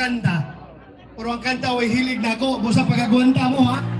kanta. Pero ang kanta, way hilig na ako. Busa pagagwanta mo, ha?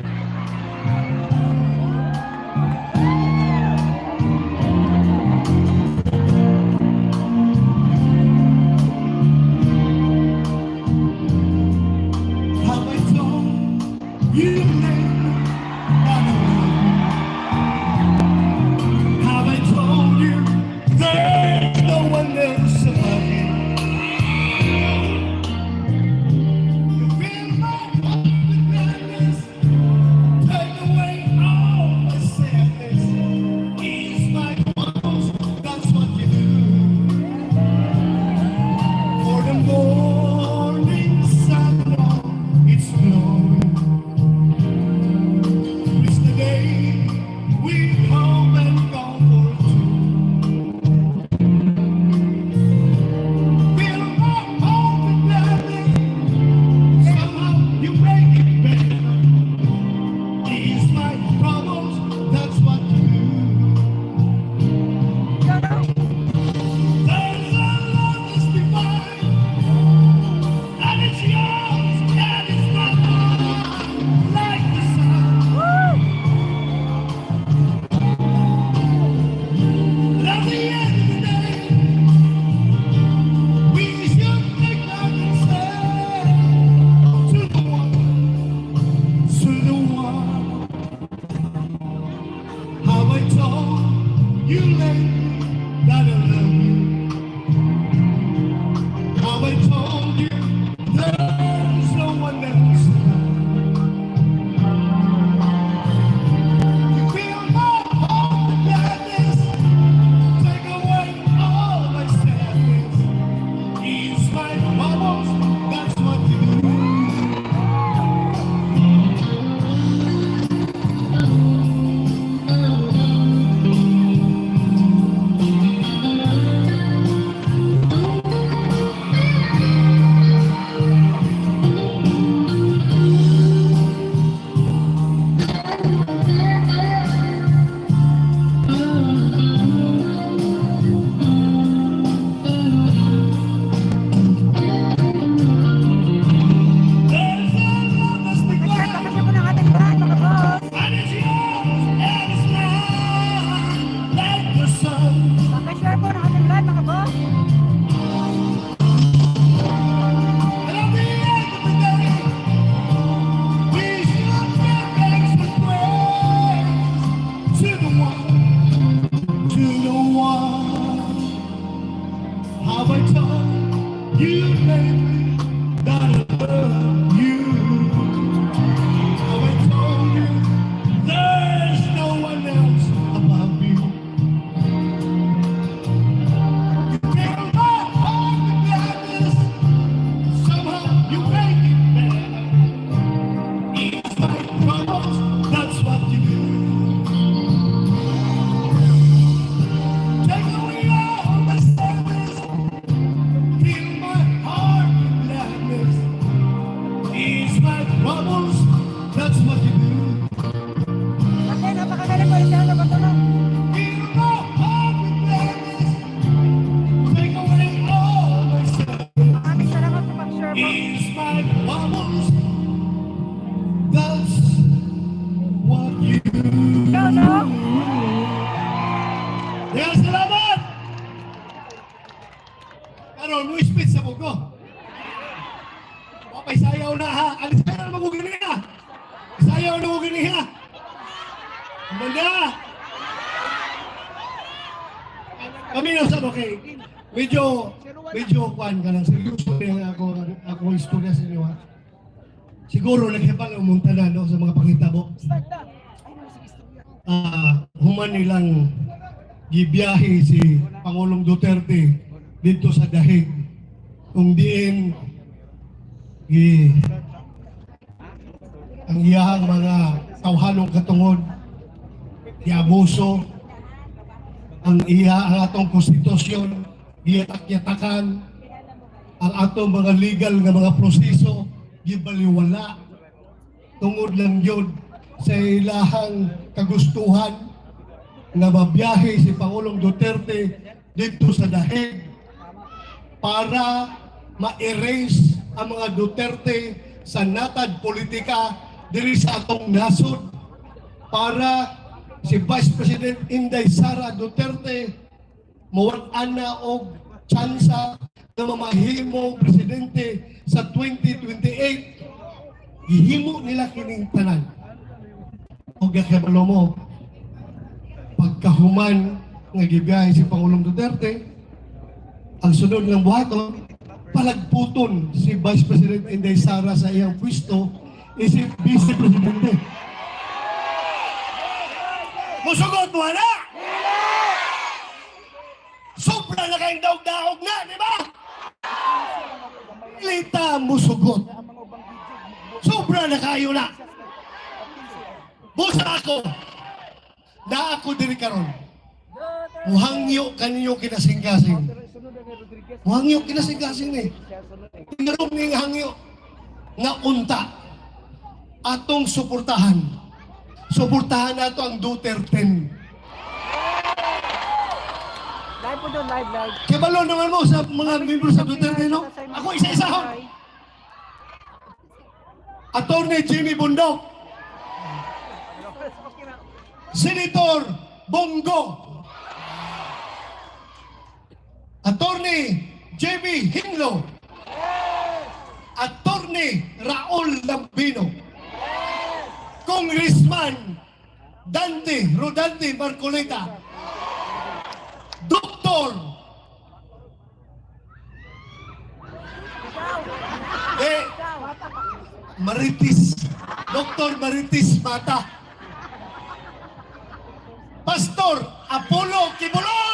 Have I tongue you made ano, no space sa bugo. Okay, sayaw na ha. Ang sayaw na magugini ha. Sayaw na magugini ha. Banda. Kami na sabi, ano, okay. Medyo, medyo kuhan ka lang. Seryoso na ako, ako istorya sa inyo ha. Siguro naghibang umunta na no, sa mga pangitabo. Ah, uh, human nilang gibiyahe si Pangulong Duterte dito sa dahig. Kung diin i ang iyahang mga tawhanong katungod giabuso ang iya ang atong konstitusyon giyatak-yatakan ang atong mga legal nga mga proseso gibaliwala tungod lang yun sa ilahang kagustuhan nga mabiyahe si Pangulong Duterte dito sa dahig para ma-erase ang mga Duterte sa natad politika diri sa atong nasod. Para si Vice President Inday Sara Duterte mawag-an na og tsansa na mamahimo presidente sa 2028 gihimo nila kining tanan. O gakabalo mo pagkahuman nga gibiyahe si Pangulong Duterte ang sunod ng buhaton palagputon si Vice President Inday Sara sa iyang pwesto is si Vice Presidente Musugot na! Sobra na kayong daog-daog na, di ba? Lita musugot. Sobra na kayo na. Busa ako. Na ako diri karon. Muhangyo kaninyo kinasing-kasing. Muhangyo kinasing-kasing ni. Tinarong ning hangyo nga unta atong suportahan. Suportahan nato ang Duterte. Live po doon, live, live. Kibalo naman mo sa mga membro sa Duterte, no? Ako isa-isa ho. Attorney Jimmy Bundok. Senator Bongo. Attorney JB Hinglo. Attorney Raul Lambino. Congressman Dante Rodante Marcoleta. Doktor Eh, Maritis. Doktor Maritis Mata. Pastor Apollo Kibulong!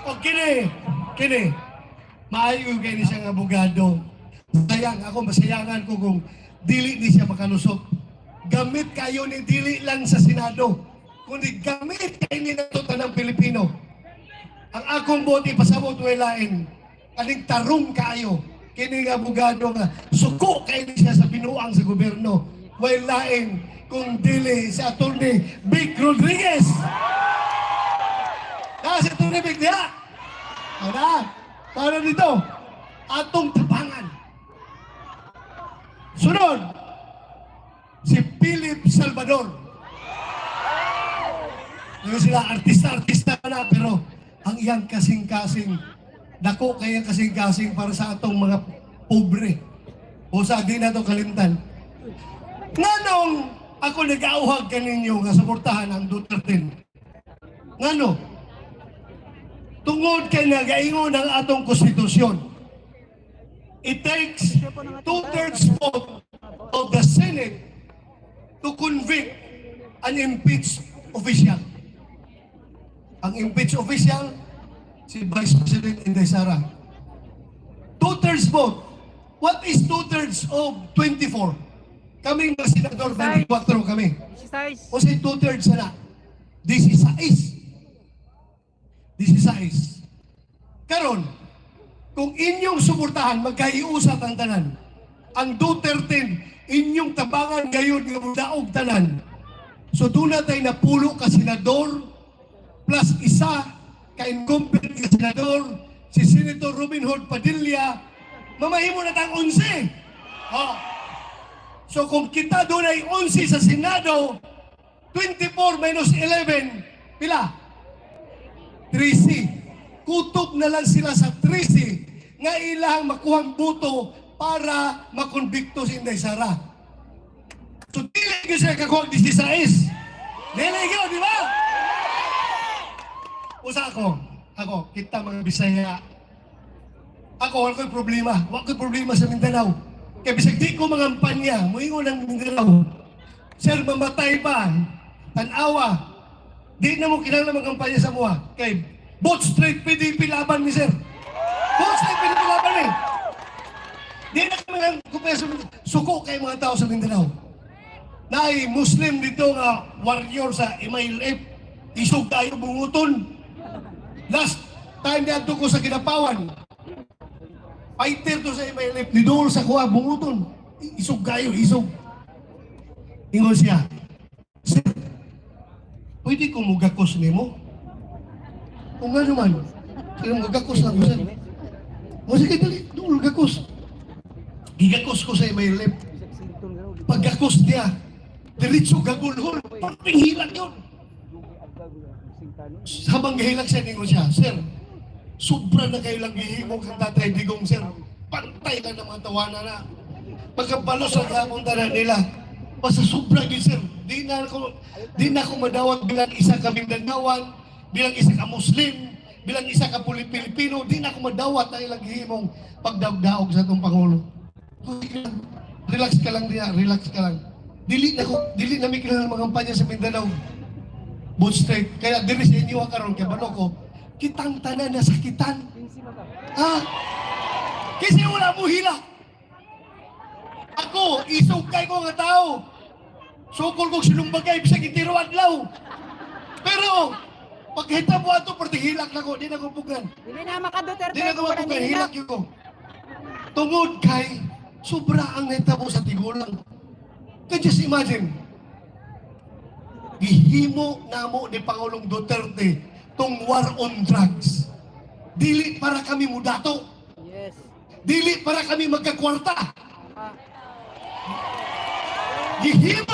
O kini, kini, maayo kayo ni siyang abogado. Sayang, ako masayangan ko kung dili ni siya makalusot. Gamit kayo ni dili lang sa Senado, kundi gamit kayo ni nato ng Pilipino. Ang akong bote pasabot walain, aling tarong kayo, kini nga abogado nga, suko kayo ni siya sa binuang sa gobyerno. Walain, kung dili sa attorney Vic Rodriguez. Na si attorney Vic diha. Ano? Para dito, atong tabangan. Sunod, si Philip Salvador. Yung sila artista-artista na pero ang iyang kasing-kasing dako kaya kasing-kasing para sa atong mga pobre. O sa di na to kalimtan. Nganong ako nag-auhag kaninyo nga suportahan ang Duterte? Ngano? Tungod kay nagaingon ang atong konstitusyon. It takes two-thirds vote of the Senate to convict an impeached official. Ang impeached official, si Vice President Inday Sara. Two-thirds vote. What is two-thirds of 24? Kaming mga senador, 24 kami. O si two-thirds na. This is size. This is size. Karon, kung inyong suportahan, magkaiusap ang tanan. Ang Duterte, inyong tabangan ngayon nga daog tanan. So doon natin na pulo ka senador, plus isa ka incumbent ka senador, si Senator Robin Hood Padilla, mamahimo na tang 11. Oh. So kung kita doon ay 11 sa Senado, 24 minus 11, pila? 13. Kutob na lang sila sa 13 nga ilang makuhang buto para makonbikto si Inday Sara. So dili ko siya kakuha 16. Dili ko, di ba? Usa ako, ako, kita mga Bisaya. Ako, wala ko'y problema. Wala ko'y problema sa Mindanao. Kaya bisag di ko mangampanya, muingon ng Mindanao. Sir, mamatay pa. Tanawa. Di na mo kinala magampanya sa mua. Kay Bot Street PDP laban ni Sir. Boss, ay pinaglaban eh. Di na kami lang kumpiyansa suko kay mga tao sa Mindanao. Na ay Muslim dito nga warrior sa MILF. Isog tayo bunguton. Last time na ko sa Kinapawan. Fighter to sa MILF. Nidol sa kuha bunguton. Isog kayo, isog. Ingon siya. Pwede ko mugakos nimo? Kung nga naman, sir, mugakos lang ko sir. O sige, dali, doon, gakos. Gigakos ko sa may lip. Pagkakos niya, diretso gagulhol. Parang hilak yun. Habang gihilak siya, ningon siya, Sir, sobra na kayo lang gihimong sa tatay digong, Sir. Pantay ka ng mga tawanan na. Pagkabalos ang hapon tanan nila. Basta sobra din, Sir. Di na ako, di na ako madawat bilang isa ka Mindanawan, bilang isa ka Muslim, bilang isa ka Pilipino, di na ako madawat na ilang himong pagdagdaog sa itong Pangulo. Relax ka lang diya, relax ka lang. Dili na ko, dili na may kilala mga kampanya sa Mindanao. Boot straight. Kaya diri sa inyo karon kay balo ko, kitang tanan na sakitan. Ha? Kasi wala mo hila. Ako, isugkay ko nga tao. Sukol kong sinumbagay, bisag itiro adlaw. Pero, pagkita mo ato, perti hilak na ko, di na ko pugan. Dili na maka-Duterte. Di na ko walang hilak yun ko. Tungod kay, sobra ang neta mo sa tigulang. Can just imagine, gihimo namo ni Pangulong Duterte tong war on drugs. Dili para kami mudato. Yes. Dili para kami magkakwarta. Ah, Gihimo.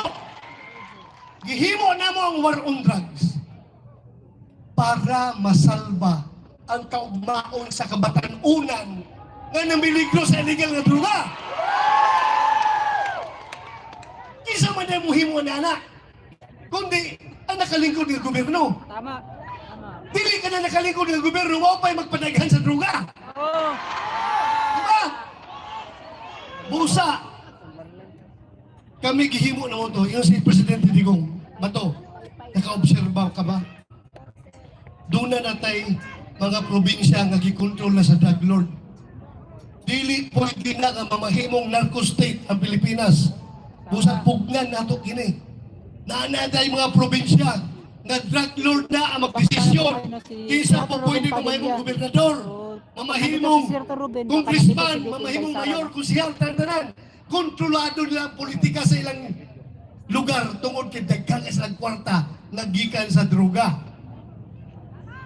Gihimo na mo ang war on drugs para masalba ang kaugmaon sa kabatanunan nga namiligro sa illegal nga droga. Kisa man na muhimo na anak. Kundi ang nakalingkod ng gobyerno. tama. Tama. Dili ka na nakalingkod ng gobyerno, mo pa'y magpadaghan sa droga. Oo. Diba? Busa. Kami gihimo na mo to. Yung si Presidente Digong, Bato, naka-obserba ka ba? Doon na natay mga probinsya nga gikontrol na sa drug lord. Dili pwede na nga mamahimong narco state ang Pilipinas. Busa pugnan nato kini. Naanatay mga probinsya nga drug lord na ang magdesisyon kaysa po pwede mamahimong gobernador, mamahimong congressman, mamahimong mayor, kusyal, tandanan. Kontrolado nila ang politika sa ilang lugar tungod kay daghan ka silang kwarta nagikan sa droga.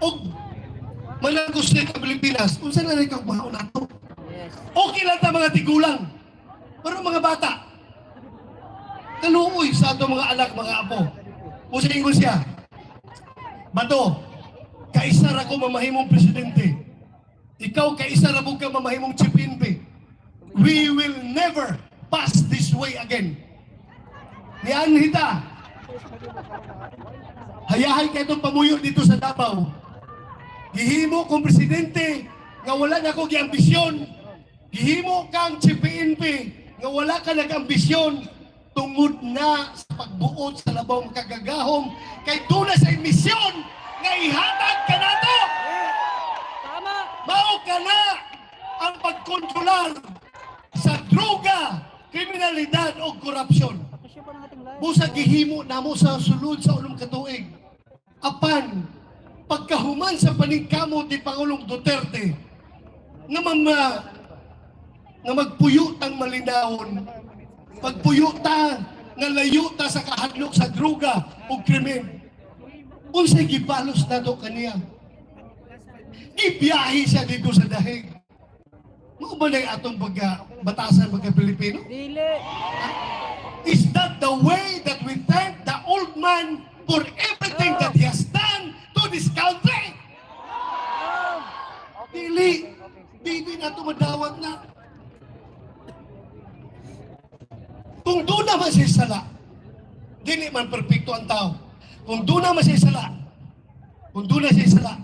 O managos na sa Pilipinas, kung saan na rin kang mahon nato? Yes. Okay lang ta mga tigulang. Pero mga bata, kaluoy sa ato mga anak, mga apo. Kung sa ingon siya, Bato, kaisa ra ko mamahimong presidente. Ikaw kaisa ra mo ka mamahimong chief. We will never pass this way again. Niyan hita. Hayahay ka itong pamuyo dito sa Davao. Gihimo kong presidente nga wala na ko giambisyon. Gihimo kang chief PNP nga wala ka nag-ambisyon tungod na sa pagbuot sa labaw makagagahom kay na sa emisyon nga ihatag ka na to. Tama. Mao ka na ang pagkontrolar sa droga, kriminalidad o korupsyon. Busa gihimo namo sa sulod sa ulong katuig. Apan pagkahuman sa paningkamot ni Pangulong Duterte nga mama nga magpuyo tang malinawon pagpuyo ta nga layo ta sa kahadlok sa droga o krimen unsay gibalos nato kaniya gibiyahe siya dito sa dahig mo ba na atong pagka batasan pagka Pilipino Dili. Is that the way that we thank the old man for everything that he has done to this country? Dili, dili na tumadawat na. Kung doon naman siya sala, dili man perfecto ang tao. Kung doon naman siya sala, kung doon na siya sala,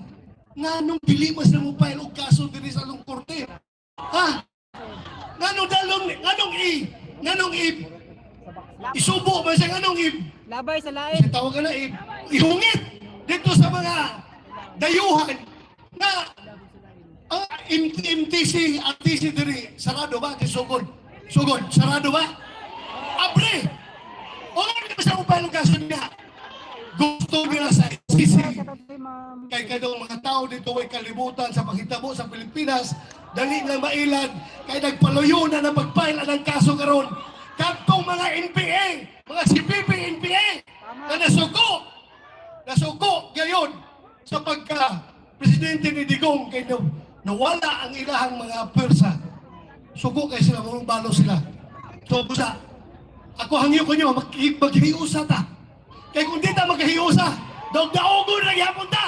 nga nung dili mas na mo file og kaso diri sa along korte. Ha? Nga nung dalong, nga nung i, nga nung i, isubo man siya nga nung i, Labay sa lain. kasi tawag ka na i, ihungit dito sa mga dayuhan na ang M- MTC, RTC diri, sarado ba? Di sugod. Sugod, sarado ba? Abre! Wala na sa upay ng kaso niya. Gusto nila sa ICC. Kay kadong mga tao dito ay kalibutan sa paghitabo sa Pilipinas, dali lang mailan, kay nagpaluyo na na magpaila ng kaso karon. Kantong mga NPA, mga CPP NPA, na nasuko, nasuko ngayon sa pagka presidente ni Digong kay na, nawala ang ilahang mga pwersa. Suko kay sila, mga balo sila. So, busa, ako hangyo ko nyo, mag maghiusa ta. Kaya kung di ta maghiusa, dog daogon na gyapon ta.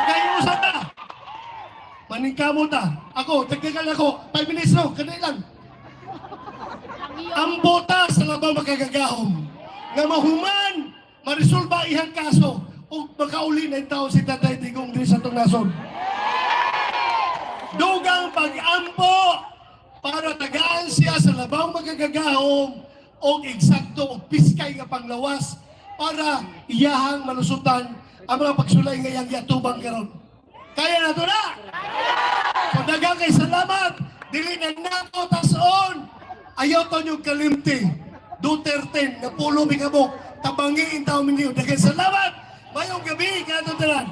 Maghiusa ta. Maningkamo ta. Ako, technical ako, 5 minutes no, kanay lang. Ang bota sa labaw makagagahom. Nga mahuman, marisolba ihang kaso, o makauli na taon si Tatay Tigong din sa itong nason. Dugang pag-ampo para tagaan siya sa labaw magagagahom o eksakto o piskay nga panglawas para iyahang malusutan ang mga pagsulay ngayang yatubang karon. Kaya na to na! So kay salamat, dili na nato tason. Ayaw to nyo kalimti. Duterte na pulo mingabok, tabangiin tao minyo. Dagang salamat! Mayong gabi, kanto tanan.